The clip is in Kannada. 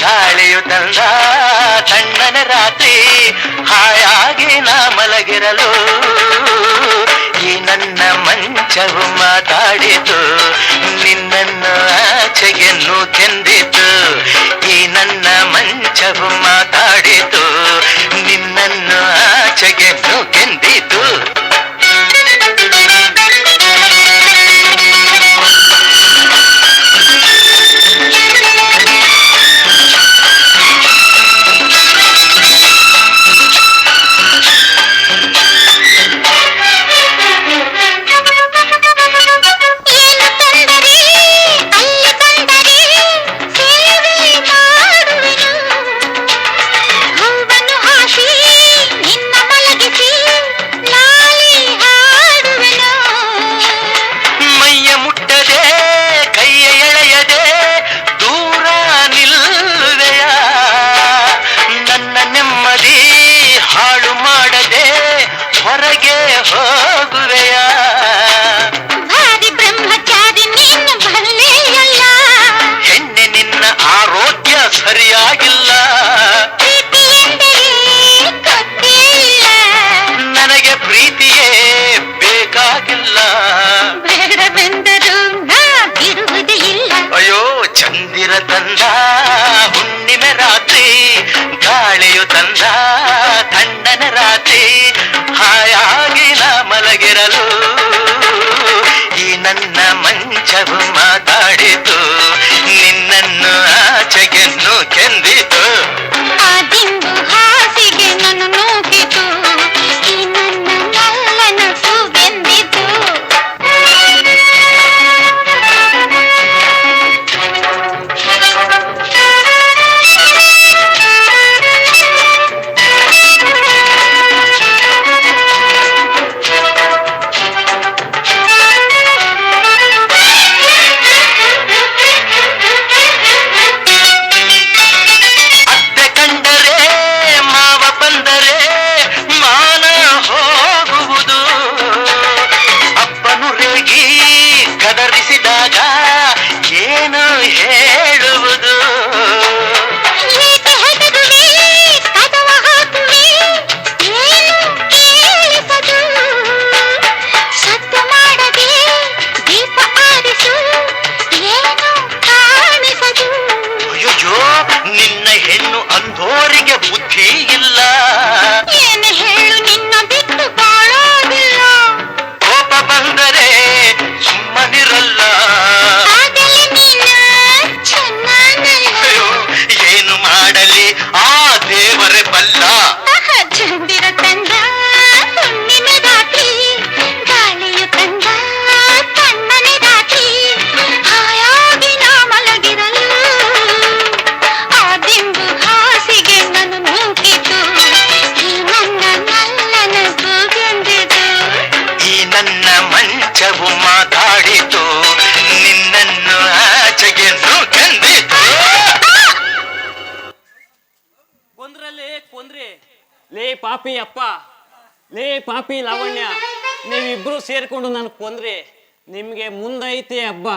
ಗಾಳಿಯು ತಂದ ತಣ್ಣನ ರಾತ್ರಿ, ಹಾಯಾಗಿ ನಾ ಮಲಗಿರಲು. ಈ ನನ್ನ ಮಂಚವು ಮಾತಾಡಿತು, ನಿನ್ನನ್ನು ಆಚೆಯನ್ನು ಕೆಂದಿತು. ಈ ನನ್ನ ಮುಟ್ಟದೆ ಹಸಿರ ತಂದ, ಹುಣ್ಣಿಮೆ ರಾತ್ರಿ, ಗಾಳಿಯು ತಂದ, ತಣ್ಣನ ರಾತ್ರಿ ಹಾಯಾಗಿ ನಾ ಮಲಗಿರಲು. ಈ ನನ್ನ ಮಂಚವು ಮಾತು ತೋರಿಗೆ ಬುದ್ಧಿ ಇಲ್ಲ ಪಾಪಿ ಅಪ್ಪ. ಲೇ ಪಾಪಿ ಲಾವಣ್ಯ ನೀವಿಬ್ರು ಸೇರಿಕೊಂಡು ನನಗೆ ಕೊಂದ್ರಿ ನಿಮಗೆ ಮುಂದೈತೆ ಹಬ್ಬ.